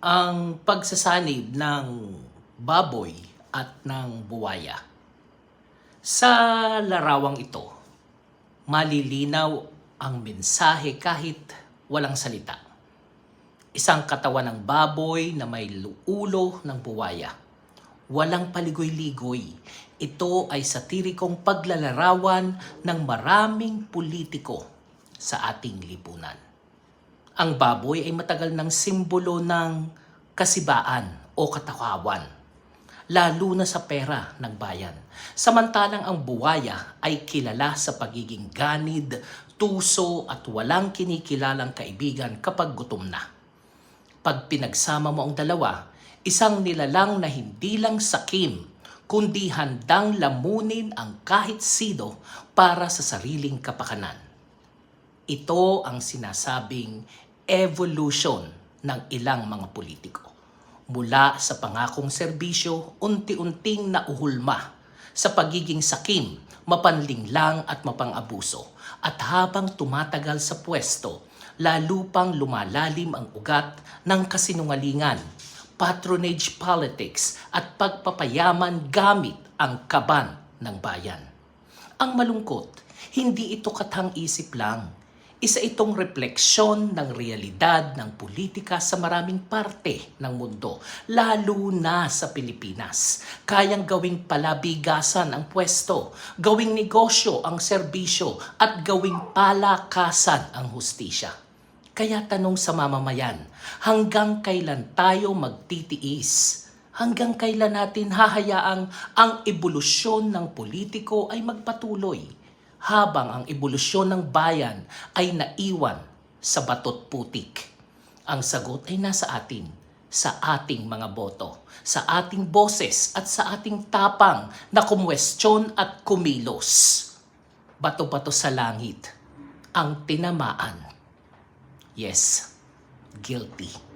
ang pagsasanib ng baboy at ng buwaya. Sa larawang ito, malilinaw ang mensahe kahit walang salita. Isang katawan ng baboy na may ulo ng buwaya. Walang paligoy-ligoy. Ito ay satirikong paglalarawan ng maraming politiko sa ating lipunan. Ang baboy ay matagal ng simbolo ng kasibaan o katakawan, lalo na sa pera ng bayan. Samantalang ang buwaya ay kilala sa pagiging ganid, tuso at walang kinikilalang kaibigan kapag gutom na. Pag pinagsama mo ang dalawa, isang nilalang na hindi lang sakim, kundi handang lamunin ang kahit sino para sa sariling kapakanan. Ito ang sinasabing evolution ng ilang mga politiko. Mula sa pangakong serbisyo, unti-unting nauhulma sa pagiging sakim, mapanlinglang at mapang-abuso. At habang tumatagal sa pwesto, lalo pang lumalalim ang ugat ng kasinungalingan, patronage politics at pagpapayaman gamit ang kaban ng bayan. Ang malungkot, hindi ito katang-isip lang. Isa itong refleksyon ng realidad ng politika sa maraming parte ng mundo, lalo na sa Pilipinas. Kayang gawing palabigasan ang pwesto, gawing negosyo ang serbisyo, at gawing palakasan ang hustisya. Kaya tanong sa mamamayan, hanggang kailan tayo magtitiis? Hanggang kailan natin hahayaang ang ebolusyon ng politiko ay magpatuloy? Habang ang ebolusyon ng bayan ay naiwan sa batot putik. Ang sagot ay nasa atin, sa ating mga boto, sa ating boses at sa ating tapang na kumwestiyon at kumilos. Bato-bato sa langit ang tinamaan. Yes, guilty.